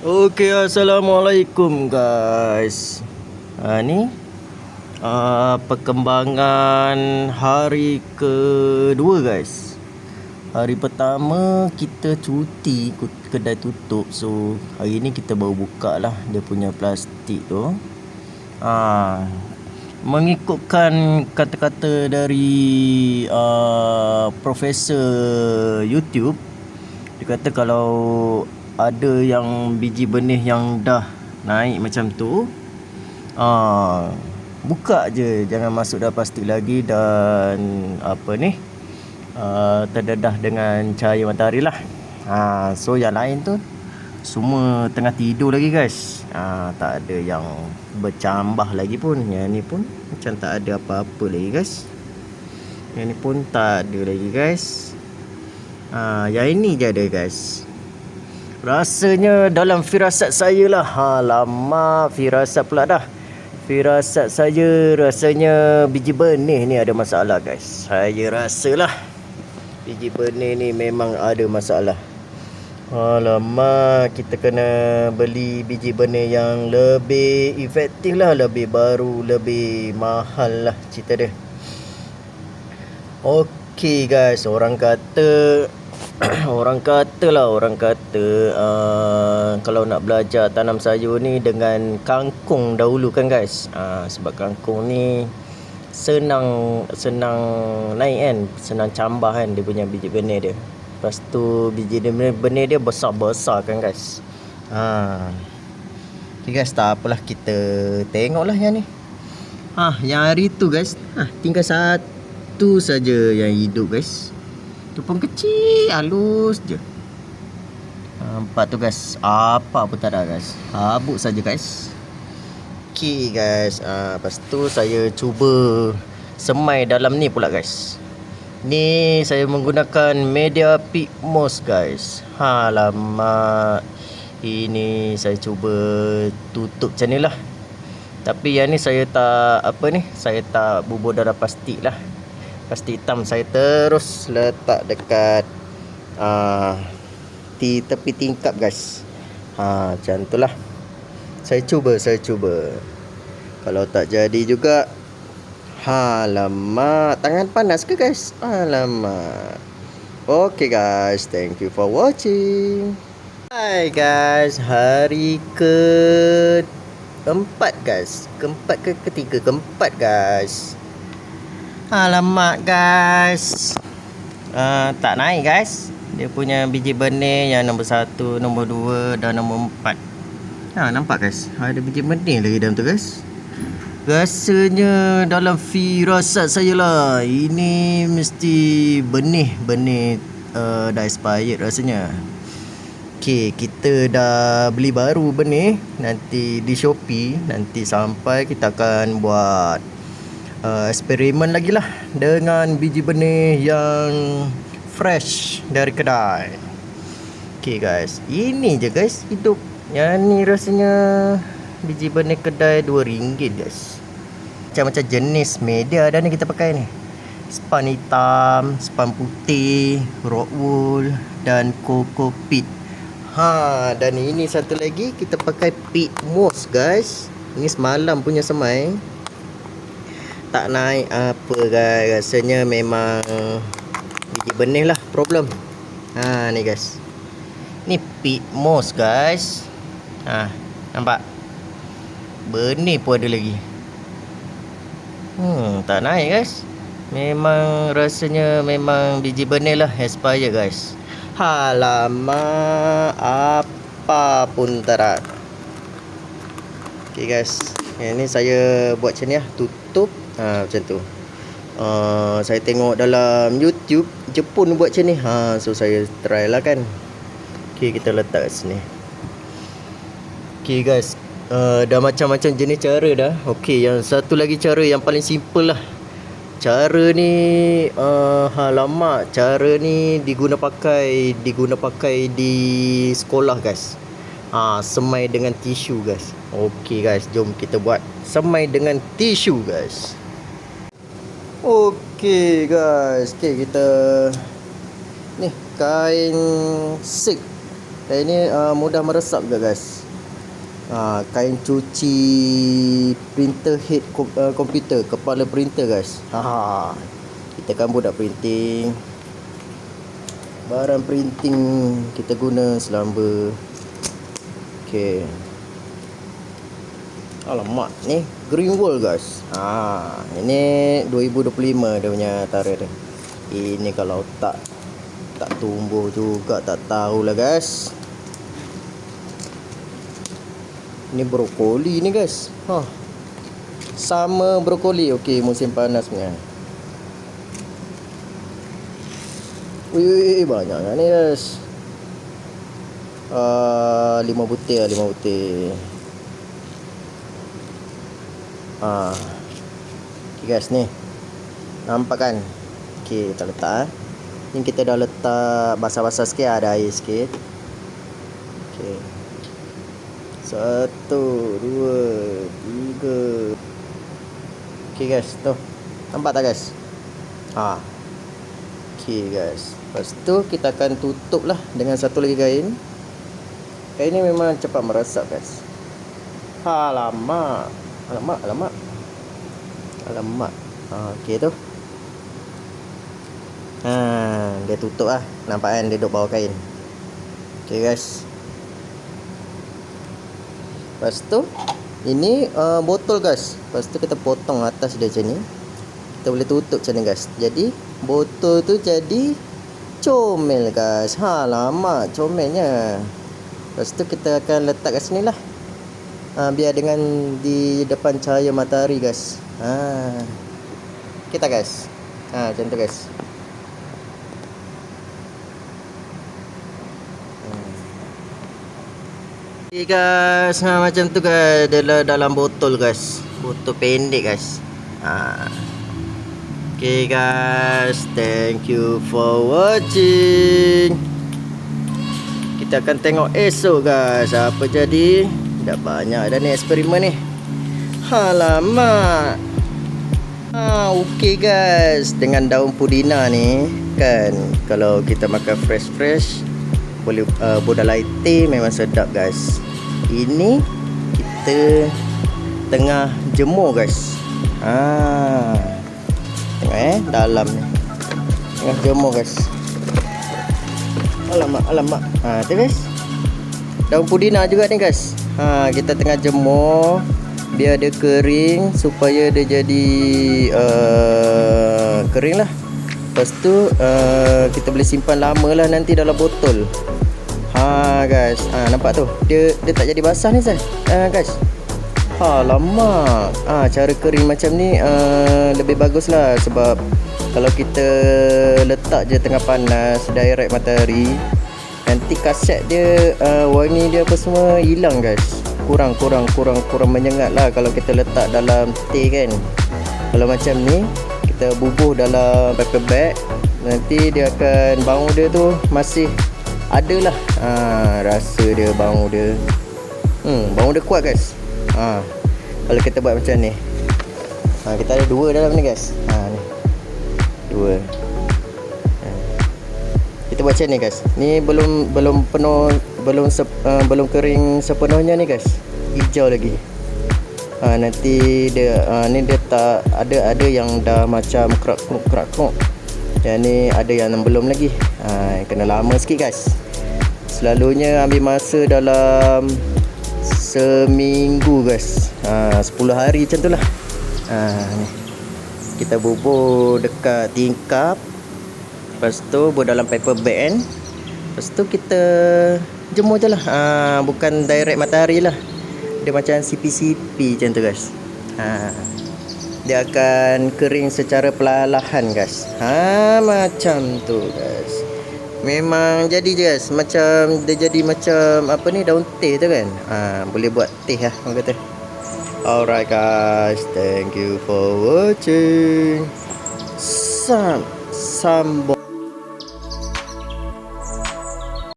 Okey, assalamualaikum guys. Ha ni uh, perkembangan hari kedua guys. Hari pertama kita cuti kedai tutup. So hari ni kita baru buka lah dia punya plastik tu. Ah, mengikutkan kata-kata dari uh, profesor YouTube dia kata kalau ada yang biji benih yang dah naik macam tu uh, buka je. Jangan masuk dalam plastik lagi dan apa ni uh, terdedah dengan cahaya matahari lah. Uh, so yang lain tu semua tengah tidur lagi guys. Uh, tak ada yang bercambah lagi pun. Yang ni pun macam tak ada apa-apa lagi guys. Yang ni pun tak ada lagi guys. Uh, yang ini je ada guys Rasanya dalam firasat saya lah. Ha, Lama firasat pula dah. Firasat saya rasanya biji benih ni ada masalah guys. Saya rasa lah Biji benih ni memang ada masalah. Alamak kita kena beli biji benih yang lebih efektif lah Lebih baru, lebih mahal lah cerita dia. Okay guys, orang kata orang kata lah orang kata uh, kalau nak belajar tanam sayur ni dengan kangkung dahulu kan guys? Uh, sebab kangkung ni senang senang naik kan? Senang cambah kan dia punya biji benih dia. Lepas tu biji benih, benih dia besar-besar kan guys? Uh. Okay guys tak apalah kita tengok lah yang ni. Ah, yang hari tu guys, ah, tinggal satu saja yang hidup guys. Tu pun kecil Halus je. Nampak tu guys. Apa pun tak ada guys. Habuk saja guys. Okay guys. Uh, Lepas tu saya cuba Semai dalam ni pula guys. Ni saya menggunakan media Pigmos guys. Alamak. Ini saya cuba tutup macam ni lah. Tapi yang ni saya tak Apa ni? Saya tak bubur dalam plastik lah plastik hitam saya terus letak dekat uh, di tepi tingkap guys. Ha macam itulah saya cuba saya cuba. Kalau tak jadi juga Alamak. Tangan panas ke guys? Alamak. Okay guys. Thank you for watching. Hai guys. Hari ke Keempat guys. Keempat ke ketiga? Keempat guys Alamak guys. Uh, Tak naik guys. Dia punya biji benih yang nombor satu, nombor dua dan nombor empat. Ha, nampak guys. Ada biji benih lagi dalam tu guys. Rasanya dalam firasat saya lah Ini mesti benih Benih uh, dah expired rasanya. Okay, kita dah beli baru benih. Nanti di Shopee Nanti sampai kita akan buat uh, eksperimen lagi lah dengan biji benih yang fresh dari kedai. Okay guys, ini je guys hidup. Yang ni rasanya biji benih kedai RM2 guys. Macam-macam jenis media dah ni kita pakai ni. Span hitam, span putih, rock wool dan coco pit. Ha, dan ini satu lagi kita pakai pit moss guys. Ini semalam punya semai tak naik apa guys. Rasanya memang biji benih lah problem. Ha ni guys. Ni pit moss guys. Ha nampak? Benih pun ada lagi. Hmm tak naik guys. Memang rasanya memang biji benih lah expire guys. Halamak apa pun ada. Okay guys. Yang ni saya buat macam ni lah. Tutup ha, Macam tu. Uh, Saya tengok dalam YouTube Jepun buat macam ni. Ha, So saya try lah kan. Okay kita letak kat sini. Okay guys. Uh, Dah macam-macam jenis cara dah. Okay yang satu lagi cara yang paling simple lah. Cara ni uh, Alamak Cara ni diguna pakai Diguna pakai di sekolah guys. Ah, semai dengan tisu guys. Okey guys, jom kita buat semai dengan tisu guys. Okey guys, okey kita ni kain sik Kain ni uh, mudah meresap juga guys. Ha, kain cuci printer head kom, uh, komputer, kepala printer guys. Ha. Kita kan budak printing. Barang printing kita guna selamba. Okey. Alamak ni green wall guys. Ha, ini 2025 dia punya tara dia. Ini kalau tak tak tumbuh juga tak tahulah guys. Ni brokoli ni guys. Ha. Sama brokoli. Okey, musim panas punya. Ui, ui, ui banyaknya ni guys. Uh, lima butir lah, lima butir. Ah. Okay guys ni. Nampak kan? Okay, kita letak eh. Ni kita dah letak basah-basah sikit ada air sikit. Okay. Satu, dua, tiga. Okay guys, tu. Nampak tak guys? Ha. Okay guys. Lepas tu kita akan tutup lah dengan satu lagi kain. Kain ni memang cepat meresap guys. Alamak. Alamak, alamak. Alamak. Ha, okay tu. Ha, dia tutup lah. Nampak kan dia duduk bawah kain. Okay guys. Lepas tu ini uh, botol guys. Lepas tu kita potong atas dia macam ni. Kita boleh tutup macam ni guys. Jadi botol tu jadi comel guys. Ha lama comelnya. Lepas tu kita akan letak kat sini lah. Ha, biar dengan di depan cahaya matahari guys. Ha. Kita guys. Ha macam tu guys. Okay guys, ha, macam tu guys Dia dalam botol guys Botol pendek guys ha. Okay guys Thank you for watching Kita akan tengok esok guys Apa jadi Dah banyak dah ni eksperimen ni. Alamak. Ha, Okay guys. Dengan daun pudina ni Kan Kalau kita makan fresh-fresh boleh uh, bodai latte memang sedap guys. Ini kita tengah jemur guys. Ha. Tengok eh dalam ni. Tengah jemur guys. Alamak alamak. Ha tu guys. Daun pudina juga ni guys ha kita tengah jemur biar dia kering supaya dia jadi uh, kering lah Lepas tu uh, kita boleh simpan lama lah nanti dalam botol. Ha guys, ha nampak tu. Dia dia tak jadi basah ni Zai. Ha guys. Ha lama. Ha cara kering macam ni uh, lebih bagus lah sebab kalau kita letak je tengah panas direct matahari nanti kaset dia uh, warni dia apa semua hilang guys. Kurang kurang kurang kurang menyengat lah kalau kita letak dalam teh kan. Kalau macam ni kita bubuh dalam paper bag nanti dia akan bau dia tu masih ada lah ha, rasa dia bau dia hmm, bau dia kuat guys ha, kalau kita buat macam ni ha, kita ada dua dalam ni guys ha, ni. dua. Kita buat macam ni guys. Ni belum belum penuh belum sep, uh, belum kering sepenuhnya ni guys. Hijau lagi. Ha, nanti dia ha, ni dia tak ada ada yang dah macam kerak kruk kerak kruk yang ni ada yang belum lagi. Ha, kena lama sikit guys. Selalunya ambil masa dalam seminggu guys. Ha, 10 hari macam tu lah. Ha, kita bubur dekat tingkap lepas tu buat dalam paper bag kan. Lepas tu kita jemur je lah. Ha, bukan direct matahari lah. Dia macam CP-CP macam tu guys. Ha. dia akan kering secara perlahan guys. Ha macam tu guys. Memang jadi je guys. Macam dia jadi macam apa ni daun teh tu kan. Ha boleh buat teh lah orang kata. Alright guys. Thank you for watching. Sam sambal